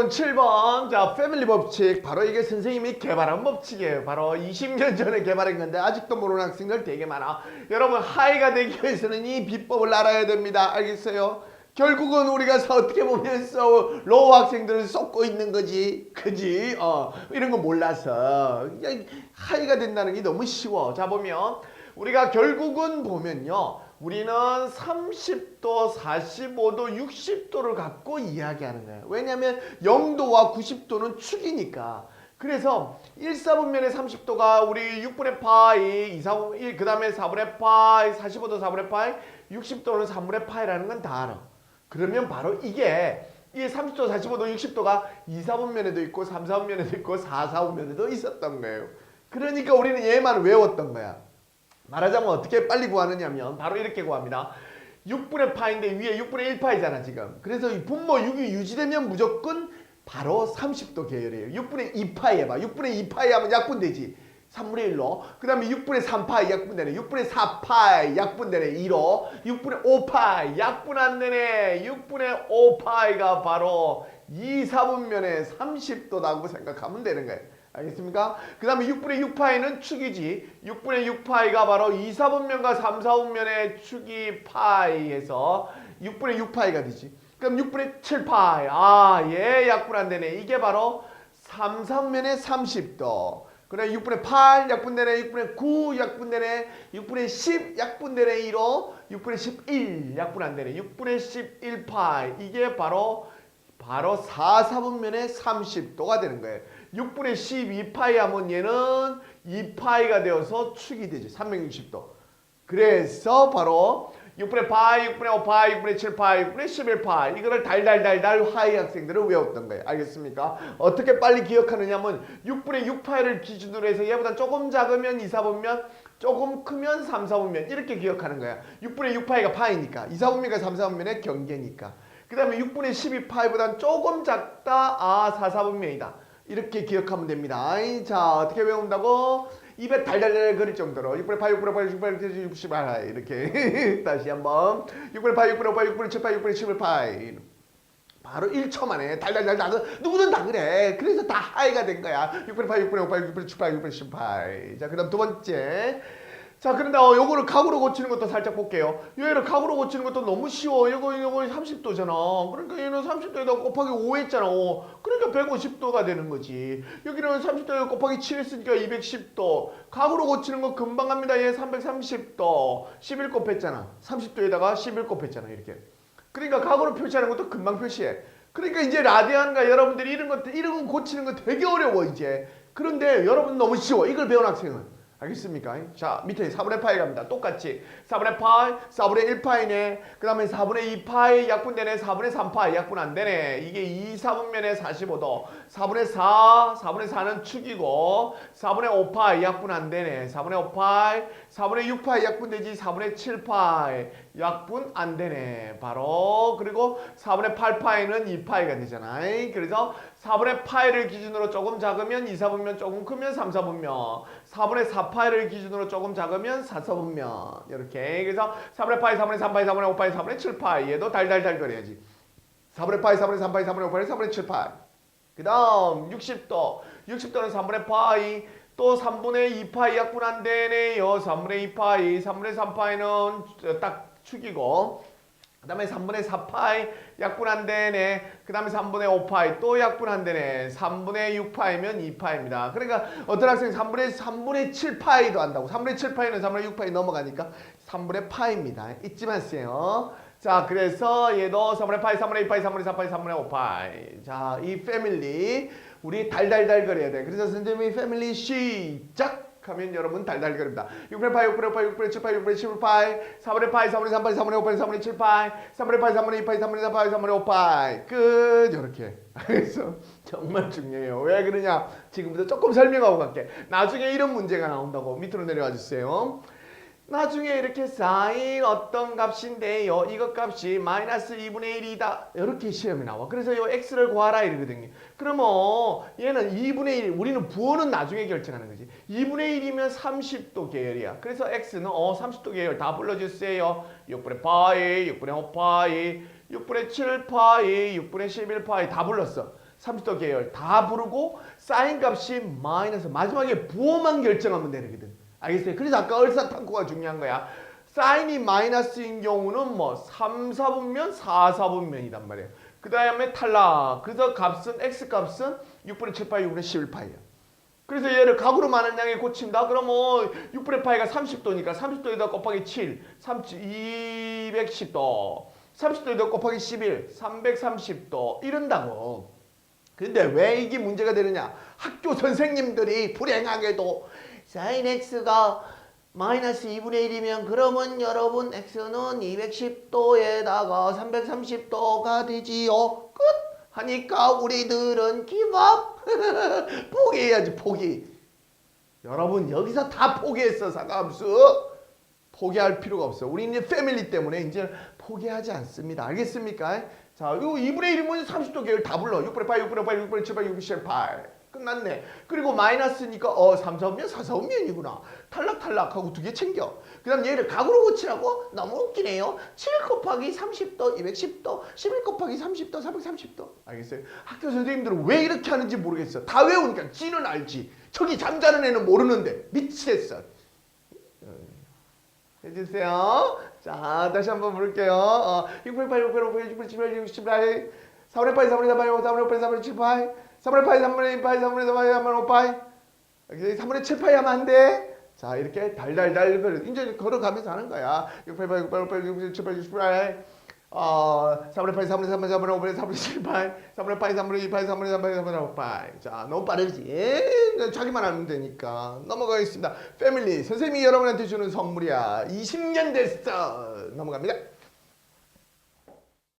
여러분 7번 자 패밀리 법칙 바로 이게 선생님이 개발한 법칙이에요. 바로 20년 전에 개발한 건데 아직도 모르는 학생들 되게 많아. 여러분 하이가 되기 위해서는 이 비법을 알아야 됩니다. 알겠어요? 결국은 우리가 서- 어떻게 보면 서 로우 학생들을 쏟고 있는 거지. 그지? 어, 이런 거 몰라서. 하이가 된다는 게 너무 쉬워. 자, 보면 우리가 결국은 보면요. 우리는 30도, 45도, 60도를 갖고 이야기하는 거예요. 왜냐하면 0도와 90도는 축이니까. 그래서 1, 4분면의 30도가 우리 6분의 파이, 2, 4분, 1, 그 다음에 4분의 파이, 45도 4분의 파이, 60도는 3분의 파이라는 건 다 알아. 그러면 바로 이게 이 30도, 45도, 60도가 2, 4분면에도 있고 3, 4분면에도 있고 4, 4분면에도 있었던 거예요. 그러니까 우리는 얘만 외웠던 거야. 말하자면 어떻게 빨리 구하느냐면 바로 이렇게 구합니다. 6분의 파인데 위에 6분의 1파이잖아 지금. 그래서 이 분모 6이 유지되면 무조건 바로 30도 계열이에요. 6분의 2파이 해봐. 6분의 2파이 하면 약분되지. 3분의 1로. 그 다음에 6분의 3파이 약분되네. 6분의 4파이 약분되네. 2로. 6분의 5파이 약분 안 되네. 6분의 5파이가 바로 2, 4분면에 30도라고 생각하면 되는 거예요. 알겠습니까? 그 다음에 6분의 6파이는 축이지. 6분의 6파이가 바로 2, 4분면과 3, 4분면의 축이 파이에서 6분의 6파이가 되지. 그럼 6분의 7파이. 아, 얘 약분 안 되네. 이게 바로 3, 3면의 30도. 그래 6분의 8 약분되네 6분의 9 약분되네 6분의 10 약분되네 2로 6분의 11 약분 안 되네 6분의 11파이 이게 바로 바로 4, 4분면의 30도가 되는 거예요 6분의 12파이 하면 얘는 2파이가 되어서 축이 되죠 360도 그래서 바로 6분의 파이, 6분의 5파이, 6분의 7파이, 6분의 11파이 이거를 달달달달 하이 학생들은 외웠던 거예요. 알겠습니까? 어떻게 빨리 기억하느냐면 6분의 6파이를 기준으로 해서 얘보다 조금 작으면 2, 4분면 조금 크면 3, 4분면 이렇게 기억하는 거야. 6분의 6파이가 파이니까 2, 4분면과 3, 4분면의 경계니까 그 다음에 6분의 12파이보단 조금 작다 아 4, 4분면이다. 이렇게 기억하면 됩니다. 자 어떻게 외운다고? 입에 달달달 거릴 정도로. 6분의 8, 6분의 8, 6분의 8, 60, 아, 이렇게. 다시 한번. 6분의 8, 6분의 8, 6분의 7, 8, 6분의 11, 8 바로 1초 만에 달달달 다 누구든 다 그래. 그래서 다 하이가 된 거야. 6분의 8, 6분의 5, 8, 6분의 7, 8, 6분의 18 자, 그 다음 두 번째 자, 그런데 어, 요거를 각으로 고치는 것도 살짝 볼게요. 얘를 각으로 고치는 것도 너무 쉬워. 이거 이거 30도잖아. 그러니까 얘는 30도에다 곱하기 5 했잖아. 5. 그러니까 150도가 되는 거지. 여기는 30도에 곱하기 7 했으니까 210도. 각으로 고치는 거 금방 합니다. 얘 330도. 11 곱했잖아. 30도에다가 11 곱했잖아. 이렇게. 그러니까 각으로 표시하는 것도 금방 표시해. 그러니까 이제 라디안과 여러분들이 이런 것들 이런 거 고치는 거 되게 어려워 이제. 그런데 여러분 너무 쉬워. 이걸 배운 학생은. 알겠습니까? 자 밑에 4분의 파이 갑니다. 똑같이 4분의 파이, 4분의 1파이네. 그 다음에 4분의 2파이 약분되네. 4분의 3파이 약분 안 되네. 이게 2, 4분면에 45도. 4분의 4, 4분의 4는 축이고 4분의 5파이 약분 안 되네. 4분의 5파이, 4분의 6파이 약분되지. 4분의 7파이 약분 안 되네. 바로 그리고 4분의 8파이는 2파이가 되잖아. 그래서 4분의 파이를 기준으로 조금 작으면 2, 4분면 조금 크면 3, 4분면 4분의 4파이를 기준으로 조금 작으면 4, 4분면. 이렇게. 그래서 4분의 파이, 4분의 3파이, 4분의 5파이, 4분의 7파이. 얘도 달달달 거려야지. 4분의 파이, 4분의 3파이, 4분의 5파이, 4분의 7파이. 그 다음 60도. 60도는 3분의 파이. 또 3분의 2파이 약분 안 되네요. 3분의 2파이. 3분의 3파이는 딱 축이고 그 다음에 3분의 4파이 약분 안 되네. 그 다음에 3분의 5파이 또 약분 안 되네. 3분의 6파이면 2파입니다. 그러니까 어떤 학생이 3분의 3분의 7파이도 한다고. 3분의 7파이는 3분의 6파이 넘어가니까 3분의 파입니다. 잊지 마세요. 자, 그래서 얘도 3분의 파이, 3분의 2파이, 3분의 4파이, 3분의 5파이. 자, 이 패밀리 우리 달달달 그려야 돼. 그래서 선생님이 패밀리 시작. 하면 여러분 달달거립니다. 6분의 8, 6분의 8, 6분의 7, 8, 6분의 7, 8, 4분의 8, 4분의 3, 8, 4분의 5, 8, 4분의 7, 8, 3분의 8, 3분의 2, 8, 3분의 4, 8, 3분의 5, 8 끝! 이렇게 그래서 정말 중요해요. 왜 그러냐? 지금부터 조금 설명하고 갈게. 나중에 이런 문제가 나온다고 밑으로 내려와 주세요. 나중에 이렇게 사인 어떤 값인데요. 이것 값이 마이너스 2분의 1이다. 이렇게 시험이 나와. 그래서 요 x를 구하라 이러거든요. 그러면 얘는 2분의 1, 우리는 부호는 나중에 결정하는 거지. 2분의 1이면 30도 계열이야. 그래서 x는 어 30도 계열 다 불러주세요. 6분의 파이, 6분의 5파이, 6분의 7파이, 6분의 11파이 다 불렀어. 30도 계열 다 부르고 사인 값이 마이너스 마지막에 부호만 결정하면 되거든. 알겠어요? 그래서 아까 얼사탄고가 중요한 거야. 사인이 마이너스인 경우는 뭐 3, 4분면, 4, 4분면이단 말이에요. 그 다음에 탈락. 그래서 값은 x 값은 6분의 7파이, 6분의 11파이야. 그래서 얘를 각으로 많은 양에 고친다. 그럼 뭐 6분의 파이가 30도니까 30도에다 곱하기 7, 30, 210도. 30도에다 곱하기 11, 330도 이런다고. 근데 왜 이게 문제가 되느냐? 학교 선생님들이 불행하게도 sin x가 마이너스 2분의 1이면 그러면 여러분 x는 210도에다가 330도가 되지요. 끝! 하니까 우리들은 up! 포기해야지 포기. 여러분 여기서 다 포기했어 상관없어. 포기할 필요가 없어. 우리 이제 패밀리 때문에 이제 포기하지 않습니다. 알겠습니까? 자, 요 2분의 1이면 30도 계열 다 불러. 6분의 8, 6분의 8, 6분의 7, 6분의 7, 8. 끝났네. 그리고 마이너스니까 어 3, 4분면 4, 4분면이구나. 탈락 탈락하고 두 개 챙겨. 그 다음 얘를 각으로 고치라고? 너무 웃기네요. 7 곱하기 30도, 210도, 11 곱하기 30도, 430도. 알겠어요? 학교 선생님들은 왜 이렇게 하는지 모르겠어. 다 외우니까 지는 알지. 저기 잠자는 애는 모르는데 미치겠어. 해주세요. 자, 다시 한번 부를게요. 어, 688, 688, 688, 688, 688, 4분의 8, 4분의 4, 4분의 8, 4분의 7, 8, 4 분의 8, 3분의 8, 3분의 4, 3분의 5, 8. 여기 3분의 7, 8 하면 안 돼. 자, 이렇게 달달달 걸 이제 걸어가면서 하는 거야. 688, 688, 688, 7, 8, 68. 어, 3분의 8, 3분의 3, 4분의 5, 4분의 7, 8, 3분의 8, 3분의 2, 8, 3분의 3, 3분의 5, 8. 자, 너무 빠르지? 예, 자기만 하면 되니까. 넘어가겠습니다. 패밀리, 선생님이 여러분한테 주는 선물이야. 20년 됐어. 넘어갑니다.